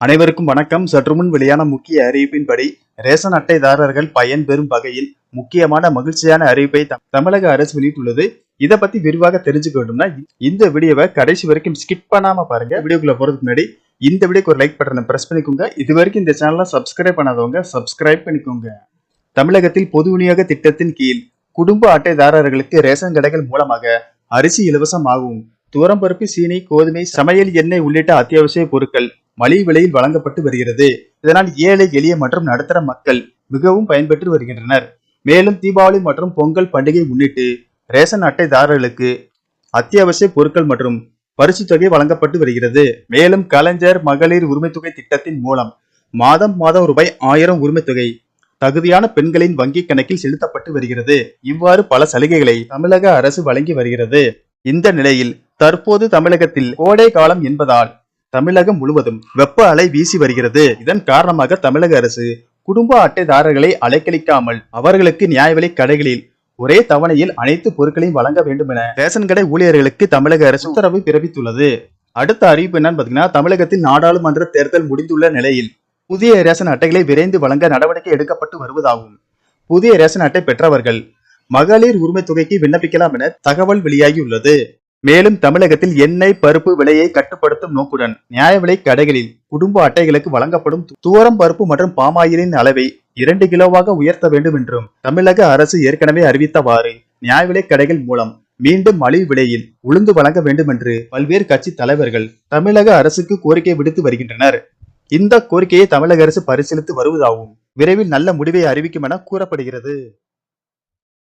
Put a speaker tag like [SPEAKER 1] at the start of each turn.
[SPEAKER 1] அனைவருக்கும் வணக்கம். சற்று முன் வெளியான முக்கிய அறிவிப்பின்படி ரேஷன் அட்டைதாரர்கள் பயன்பெறும் வகையில் முக்கியமான மகிழ்ச்சியான அறிவிப்பை தமிழக அரசு வெளியிட்டுள்ளது. இதை பத்தி விரிவாக தெரிஞ்சுக்க வேண்டும்னா இந்த வீடியோவை கடைசி வரைக்கும் ஸ்கிப் பண்ணாம பாருங்க. வீடியோக்குள்ள போறதுக்கு முன்னாடி இந்த வீடியோக்கு ஒரு லைக் பட்டனை பிரஸ் பண்ணிக்கோங்க. இது வரைக்கும் இந்த சேனலை சப்ஸ்கிரைப் பண்ணாதவங்க சப்ஸ்கிரைப் பண்ணிக்கோங்க. தமிழகத்தில் பொது விநியோக திட்டத்தின் கீழ் குடும்ப அட்டைதாரர்களுக்கு ரேஷன் கடைகள் மூலமாக அரிசி இலவசமாகவும் துவரம்பருப்பு சீனி கோதுமை சமையல் எண்ணெய் உள்ளிட்ட அத்தியாவசிய பொருட்கள் மலிவு விலையில் வழங்கப்பட்டு வருகிறது. இதனால் ஏழை எளிய மற்றும் நடுத்தர மக்கள் மிகவும் பயன்பெற்று வருகின்றனர். மேலும் தீபாவளி மற்றும் பொங்கல் பண்டிகை முன்னிட்டு ரேஷன் அட்டைதாரர்களுக்கு அத்தியாவசிய பொருட்கள் மற்றும் பரிசு தொகை வழங்கப்பட்டு வருகிறது. மேலும் கலைஞர் மகளிர் உரிமை தொகை திட்டத்தின் மூலம் மாதம் மாதம் ரூபாய் ஆயிரம் உரிமை தொகை தகுதியான பெண்களின் வங்கி கணக்கில் செலுத்தப்பட்டு வருகிறது. இவ்வாறு பல சலுகைகளை தமிழக அரசு வழங்கி வருகிறது. இந்த நிலையில் தற்போது தமிழகத்தில் கோடை காலம் என்பதால் தமிழகம் முழுவதும் வெப்ப அலை வீசி வருகிறது. இதன் காரணமாக தமிழக அரசு குடும்ப அட்டைதாரர்களை அலைக்கழிக்காமல் அவர்களுக்கு நியாய விலை கடைகளில் ஒரே தவணையில் அனைத்து பொருட்களையும் வழங்க வேண்டும் என ரேஷன் கடை ஊழியர்களுக்கு தமிழக அரசு உத்தரவு பிறப்பித்துள்ளது. அடுத்த அறிவிப்பு என்னன்னு பாத்தீங்கன்னா தமிழகத்தில் நாடாளுமன்ற தேர்தல் முடிந்துள்ள நிலையில் புதிய ரேஷன் அட்டைகளை விரைந்து வழங்க நடவடிக்கை எடுக்கப்பட்டு வருவதாகும் புதிய ரேஷன் அட்டை பெற்றவர்கள் மகளிர் உரிமை தொகைக்கு விண்ணப்பிக்கலாம் என தகவல் வெளியாகியுள்ளது. மேலும் தமிழகத்தில் எண்ணெய் பருப்பு விலையை கட்டுப்படுத்தும் நோக்குடன் நியாய விலை கடைகளில் குடும்ப அட்டைகளுக்கு வழங்கப்படும் துவரம் பருப்பு மற்றும் பாமாயிலின் அளவை இரண்டு கிலோவாக உயர்த்த வேண்டும் என்றும் தமிழக அரசு ஏற்கனவே அறிவித்தவாறு நியாய விலை கடைகள் மூலம் மீண்டும் மலிவு விலையில் உளுந்து வழங்க வேண்டும் என்று பல்வேறு கட்சி தலைவர்கள் தமிழக அரசுக்கு கோரிக்கை விடுத்து வருகின்றனர். இந்த கோரிக்கையை தமிழக அரசு பரிசீலித்து வருவதாகவும் விரைவில் நல்ல முடிவை அறிவிக்கும் என கூறப்படுகிறது.